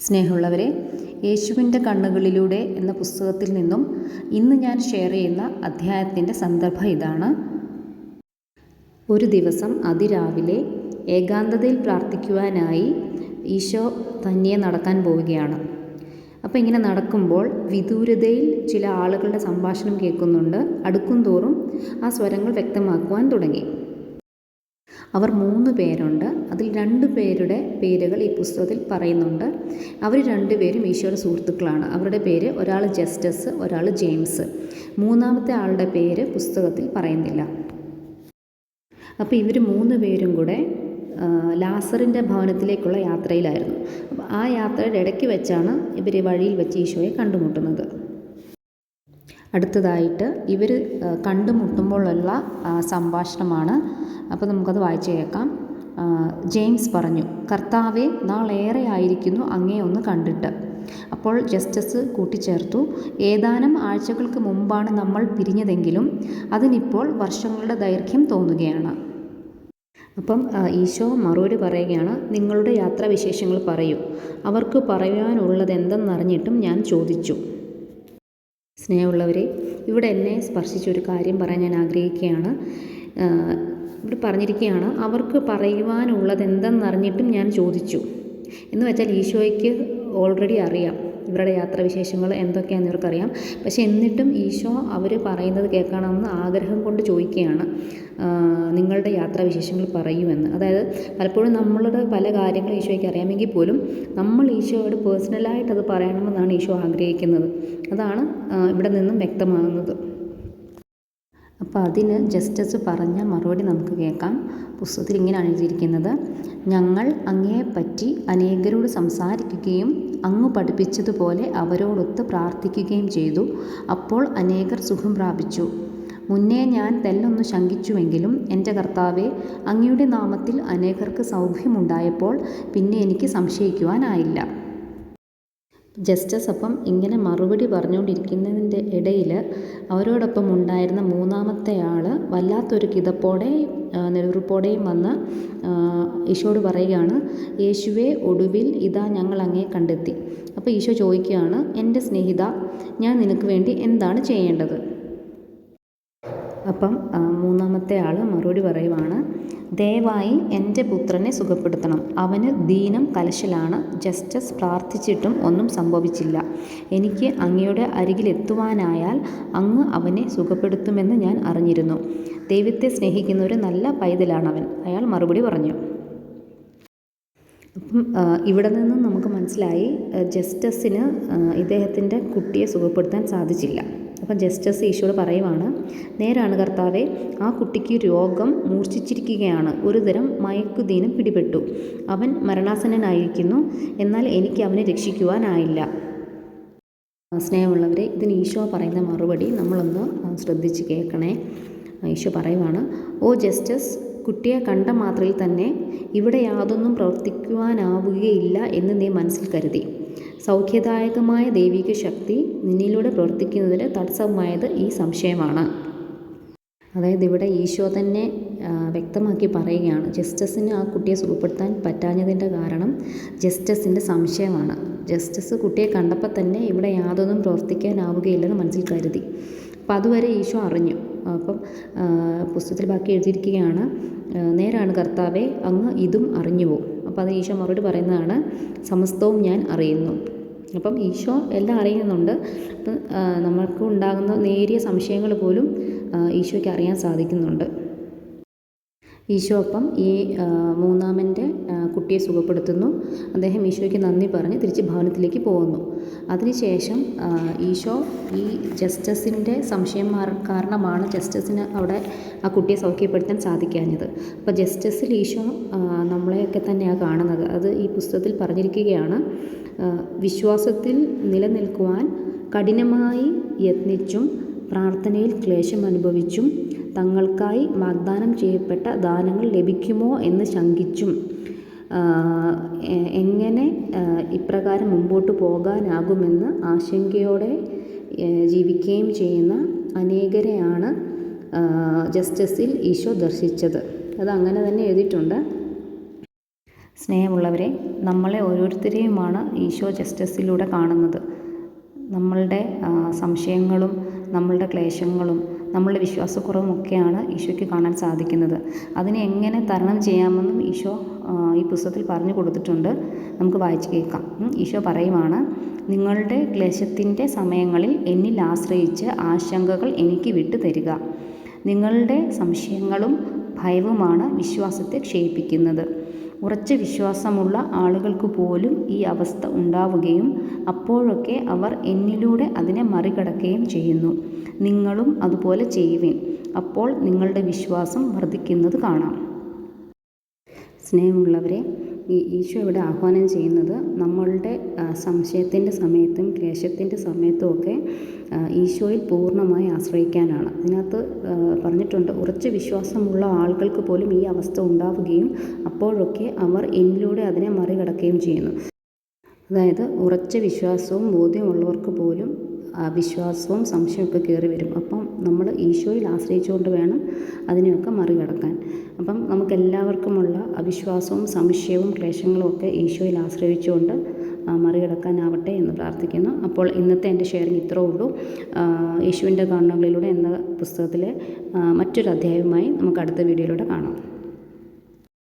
സ്നേഹമുള്ളവരെ യേശുവിന്റെ കണ്ണുകളിലൂടെ എന്ന പുസ്തകത്തിൽ നിന്നും ഇന്ന് ഞാൻ ഷെയർ ചെയ്യുന്ന അധ്യായത്തിന്റെ സന്ദർഭം ഇതാണ്. ഒരു ദിവസം അതിരാവിലെ ഏകാന്തതയിൽ പ്രാർത്ഥിക്കുവാനായി ഈശോ തനിയെ നടക്കാൻ പോവുകയാണ്. അപ്പോൾ ഇങ്ങനെ നടക്കുമ്പോൾ വിദൂരതയിൽ ചില ആളുകളുടെ സംഭാഷണം കേൾക്കുന്നുണ്ട്. അടുക്കും തോറും ആ സ്വരങ്ങൾ വ്യക്തമാക്കുവാൻ തുടങ്ങി. അവർ മൂന്ന് പേരുണ്ട്. അതിൽ രണ്ട് പേരുടെ പേരുകൾ ഈ പുസ്തകത്തിൽ പറയുന്നുണ്ട്. അവർ രണ്ടുപേരും ഈശോയുടെ സുഹൃത്തുക്കളാണ്. അവരുടെ പേര് ഒരാൾ ജസ്റ്റസ് ഒരാൾ ജെയിംസ്. മൂന്നാമത്തെ ആളുടെ പേര് പുസ്തകത്തിൽ പറയുന്നില്ല. അപ്പോൾ ഇവർ മൂന്ന് പേരും കൂടെ ലാസറിന്റെ ഭവനത്തിലേക്കുള്ള യാത്രയിലായിരുന്നു. അപ്പോൾ ആ യാത്രയുടെ ഇടയ്ക്ക് വെച്ചാണ് ഇവർ വഴിയിൽ വെച്ച് ഈശോയെ കണ്ടുമുട്ടുന്നത്. അടുത്തതായിട്ട് ഇവർ കണ്ടുമുട്ടുമ്പോഴുള്ള സംഭാഷണമാണ്. അപ്പോൾ നമുക്കത് വായിച്ചു കേൾക്കാം. ജെയിംസ് പറഞ്ഞു കർത്താവെ നാളേറെ ആയിരിക്കുന്നു അങ്ങേ ഒന്ന് കണ്ടിട്ട്. അപ്പോൾ ജസ്റ്റിസ് കൂട്ടിച്ചേർത്തു ഏതാനും ആഴ്ചകൾക്ക് മുമ്പാണ് നമ്മൾ പിരിഞ്ഞതെങ്കിലും അതിനിപ്പോൾ വർഷങ്ങളുടെ ദൈർഘ്യം തോന്നുകയാണ്. അപ്പം ഈശോ മറുപടി പറയുകയാണ് നിങ്ങളുടെ യാത്രാവിശേഷങ്ങൾ പറയൂ. അവർക്ക് പറയാനുള്ളത് എന്തെന്നറിഞ്ഞിട്ടും ഞാൻ ചോദിച്ചു. സ്നേഹമുള്ളവരെ ഇവിടെ എന്നെ സ്പർശിച്ചൊരു കാര്യം പറയാൻ ഞാൻ ആഗ്രഹിക്കുകയാണ്. ഇവിടെ പറഞ്ഞിരിക്കുകയാണ് അവർക്ക് പറയുവാനുള്ളത് എന്തെന്നറിഞ്ഞിട്ടും ഞാൻ ചോദിച്ചു. എന്ന് വെച്ചാൽ ഈശോയ്ക്ക് ഓൾറെഡി അറിയാം. ഇവരുടെ യാത്രാവിശേഷങ്ങൾ എന്തൊക്കെയാണെന്ന് ഇവർക്കറിയാം. പക്ഷേ എന്നിട്ടും ഈശോ അവർ പറയുന്നത് കേൾക്കണമെന്ന് ആഗ്രഹം കൊണ്ട് ചോദിക്കുകയാണ് നിങ്ങളുടെ യാത്രാവിശേഷങ്ങൾ പറയുമെന്ന്. അതായത് പലപ്പോഴും നമ്മളുടെ പല കാര്യങ്ങളും ഈശോയ്ക്ക് അറിയാമെങ്കിൽ പോലും നമ്മൾ ഈശോയോട് പേഴ്സണലായിട്ട് അത് പറയണമെന്നാണ് ഈശോ ആഗ്രഹിക്കുന്നത്. അതാണ് ഇവിടെ നിന്നും വ്യക്തമാകുന്നത്. അപ്പോൾ അതിന് ജസ്റ്റസ് പറഞ്ഞ മറുപടി നമുക്ക് കേൾക്കാം. പുസ്തകത്തിൽ ഇങ്ങനെയാണ് എഴുതിയിരിക്കുന്നത് ഞങ്ങൾ അങ്ങയെപ്പറ്റി അനേകരോട് സംസാരിക്കുകയും അങ്ങ് പഠിപ്പിച്ചതുപോലെ അവരോടൊത്ത് പ്രാർത്ഥിക്കുകയും ചെയ്തു. അപ്പോൾ അനേകർ സുഖം പ്രാപിച്ചു. മുന്നേ ഞാൻ തെല്ലൊന്ന് ശങ്കിച്ചുവെങ്കിലും എന്റെ കർത്താവെ അങ്ങയുടെ നാമത്തിൽ അനേകർക്ക് സൗഖ്യമുണ്ടായപ്പോൾ പിന്നെ എനിക്ക് സംശയിക്കുവാനായില്ല. ജസ്റ്റസ് അപ്പം ഇങ്ങനെ മറുപടി പറഞ്ഞുകൊണ്ടിരിക്കുന്നതിന്റെ ഇടയിൽ അവരോടൊപ്പം ഉണ്ടായിരുന്ന മൂന്നാമത്തെ ആൾ വല്ലാത്തൊരു കിതപ്പോടെ ആ, നെടുവീർപ്പോടെയും വന്ന് ഈശോട് പറയുകയാണ് യേശുവെ ഒടുവിൽ ഇതാ ഞങ്ങൾ അങ്ങേ കണ്ടെത്തി. അപ്പോൾ ഈശോ ചോദിക്കുകയാണ് എന്റെ സ്നേഹിത ഞാൻ നിനക്ക് വേണ്ടി എന്താണ് ചെയ്യേണ്ടത്? അപ്പം മൂന്നാമത്തെ ആൾ മറുപടി പറയുവാണ് ദയവായി എന്റെ പുത്രനെ സുഖപ്പെടുത്തണം. അവന് ദീനം കലശലാണ്. ജസ്റ്റിസ് പ്രാർത്ഥിച്ചിട്ടും ഒന്നും സംഭവിച്ചില്ല. എനിക്ക് അങ്ങയുടെ അരികിലെത്തുവാനായാൽ അങ്ങ് അവനെ സുഖപ്പെടുത്തുമെന്ന് ഞാൻ അറിഞ്ഞിരുന്നു. ദൈവത്തെ സ്നേഹിക്കുന്ന ഒരു നല്ല പൈതലാണവൻ. അയാൾ മറുപടി പറഞ്ഞു. അപ്പം ഇവിടെ നിന്നും നമുക്ക് മനസ്സിലായി ജസ്റ്റസിന് ഇദ്ദേഹത്തിന്റെ കുട്ടിയെ സുഖപ്പെടുത്താൻ സാധിച്ചില്ല. അപ്പം ജസ്റ്റസ് ഈശോട് പറയുവാണ് നേരാണ് കർത്താവെ ആ കുട്ടിക്ക് രോഗം മൂർച്ഛിച്ചിരിക്കുകയാണ്. ഒരുതരം മയക്കുദീനം പിടിപെട്ടു. അവൻ മരണാസന്നനായിരിക്കുന്നു. എന്നാൽ എനിക്ക് അവനെ രക്ഷിക്കുവാനായില്ല. സ്നേഹമുള്ളവരെ ഇതിന് ഈശോ പറയുന്ന മറുപടി നമ്മളൊന്ന് ശ്രദ്ധിച്ച് കേൾക്കണേ. ഈശോ പറയുവാണ് ഓ ജസ്റ്റസ് കുട്ടിയെ കണ്ട മാത്രയിൽ തന്നെ ഇവിടെ യാതൊന്നും പ്രവർത്തിക്കുവാനാവുകയില്ല എന്ന് നീ മനസ്സിൽ കരുതി. സൗഖ്യദായകമായ ദൈവിക ശക്തി നിന്നിലൂടെ പ്രവർത്തിക്കുന്നതിന് തടസ്സമായത് ഈ സംശയമാണ്. അതായത് ഇവിടെ ഈശോ തന്നെ വ്യക്തമാക്കി പറയുകയാണ് ജസ്റ്റസിന് ആ കുട്ടിയെ സുഖപ്പെടുത്താൻ പറ്റാഞ്ഞതിന്റെ കാരണം ജസ്റ്റസിന്റെ സംശയമാണ്. ജസ്റ്റിസ് കുട്ടിയെ കണ്ടപ്പോൾ തന്നെ ഇവിടെ യാതൊന്നും പ്രവർത്തിക്കാനാവുകയില്ലെന്ന് മനസ്സിൽ കരുതി. അപ്പോൾ അതുവരെ ഈശോ അറിഞ്ഞു. അപ്പം പുസ്തകത്തിൽ ബാക്കി എഴുതിയിരിക്കുകയാണ് നേരാണ് കർത്താവെ അങ്ങ് ഇതും അറിഞ്ഞു പോകും അപ്പോൾ അത് ഈശോ മറുപടി പറയുന്നതാണ് സമസ്തവും ഞാൻ അറിയുന്നു. അപ്പം ഈശോ എല്ലാം അറിയുന്നുണ്ട്. അപ്പം നമ്മൾക്ക് ഉണ്ടാകുന്ന നേരിയ സംശയങ്ങൾ പോലും ഈശോയ്ക്ക് അറിയാൻ സാധിക്കുന്നുണ്ട്. ഈശോ അപ്പം ഈ മൂന്നാമന്റെ കുട്ടിയെ സുഖപ്പെടുത്തുന്നു. അദ്ദേഹം ഈശോയ്ക്ക് നന്ദി പറഞ്ഞ് തിരിച്ച് ഭവനത്തിലേക്ക് പോകുന്നു. അതിനുശേഷം ഈശോ ഈ ജസ്റ്റസിന്റെ സംശയം കാരണമാണ് ജസ്റ്റസിന് അവിടെ ആ കുട്ടിയെ സൗഖ്യപ്പെടുത്താൻ സാധിക്കാഞ്ഞത്. അപ്പോൾ ജസ്റ്റസിൽ ഈശോ നമ്മളെയൊക്കെ തന്നെയാണ് കാണുന്നത്. അത് ഈ പുസ്തകത്തിൽ പറഞ്ഞിരിക്കുകയാണ് വിശ്വാസത്തിൽ നിലനിൽക്കുവാൻ കഠിനമായി യത്നിച്ചും പ്രാർത്ഥനയിൽ ക്ലേശം അനുഭവിച്ചും തങ്ങൾക്കായി വാഗ്ദാനം ചെയ്യപ്പെട്ട ദാനങ്ങൾ ലഭിക്കുമോ എന്ന് ശങ്കിച്ചും എങ്ങനെ ഇപ്രകാരം മുമ്പോട്ട് പോകാനാകുമെന്ന് ആശങ്കയോടെ ജീവിക്കുകയും ചെയ്യുന്ന അനേകരെയാണ് ജസ്റ്റിസിൽ ഈശോ ദർശിച്ചത്. അത് അങ്ങനെ തന്നെ എഴുതിയിട്ടുണ്ട്. സ്നേഹമുള്ളവരെ നമ്മളെ ഓരോരുത്തരെയുമാണ് ഈശോ ജസ്റ്റിസിലൂടെ കാണുന്നത്. നമ്മളുടെ സംശയങ്ങളും നമ്മളുടെ ക്ലേശങ്ങളും നമ്മളുടെ വിശ്വാസക്കുറവുമൊക്കെയാണ് ഈശോയ്ക്ക് കാണാൻ സാധിക്കുന്നത്. അതിനെ എങ്ങനെ തരണം ചെയ്യാമെന്നും ഈശോ ഈ പുസ്തകത്തിൽ പറഞ്ഞു കൊടുത്തിട്ടുണ്ട്. നമുക്ക് വായിച്ച് കേൾക്കാം. ഈശോ പറയുവാണ് നിങ്ങളുടെ ക്ലേശത്തിന്റെ സമയങ്ങളിൽ എന്നിൽ ആശ്രയിച്ച് ആശങ്കകൾ എനിക്ക് വിട്ടു തരിക. നിങ്ങളുടെ സംശയങ്ങളും ഭയവുമാണ് വിശ്വാസത്തെ ക്ഷയിപ്പിക്കുന്നത്. ഉറച്ച വിശ്വാസമുള്ള ആളുകൾക്ക് പോലും ഈ അവസ്ഥ ഉണ്ടാവുകയും അപ്പോഴൊക്കെ അവർ എന്നിലൂടെ അതിനെ മറികടക്കുകയും ചെയ്യുന്നു. നിങ്ങളും അതുപോലെ ചെയ്യുവിൻ. അപ്പോൾ നിങ്ങളുടെ വിശ്വാസം വർദ്ധിക്കുന്നത് കാണാം. സ്നേഹമുള്ളവരെ ഈ ഈശോ ഇവിടെ ആഹ്വാനം ചെയ്യുന്നത് നമ്മളുടെ സംശയത്തിന്റെ സമയത്തും ക്ലേശത്തിന്റെ സമയത്തുമൊക്കെ ഈശോയിൽ പൂർണമായി ആശ്രയിക്കാനാണ്. ഇതിനകത്ത് പറഞ്ഞിട്ടുണ്ട് ഉറച്ച വിശ്വാസമുള്ള ആളുകൾക്ക് പോലും ഈ അവസ്ഥ ഉണ്ടാവുകയും അപ്പോഴൊക്കെ അവർ എന്നിലൂടെ അതിനെ മറികടക്കുകയും ചെയ്യുന്നു. അതായത് ഉറച്ച വിശ്വാസവും ബോധ്യമുള്ളവർക്ക് പോലും വിശ്വാസവും സംശയമൊക്കെ കയറി വരും. അപ്പം നമ്മൾ ഈശോയിൽ ആശ്രയിച്ചുകൊണ്ട് വേണം അതിനെയൊക്കെ മറികടക്കാൻ. അപ്പം നമുക്കെല്ലാവർക്കുമുള്ള അവിശ്വാസവും സംശയവും ക്ലേശങ്ങളും ഒക്കെ ഈശോയിൽ ആശ്രയിച്ചുകൊണ്ട് മറികടക്കാനാവട്ടെ എന്ന് പ്രാർത്ഥിക്കുന്നു. അപ്പോൾ ഇന്നത്തെ എന്റെ ഷെയറിങ് ഇത്രേ ഉള്ളൂ. യേശുവിന്റെ കാണുകളിലൂടെ എന്ന പുസ്തകത്തിലെ മറ്റൊരു അധ്യായവുമായി നമുക്ക് അടുത്ത വീഡിയോയിലൂടെ കാണാം.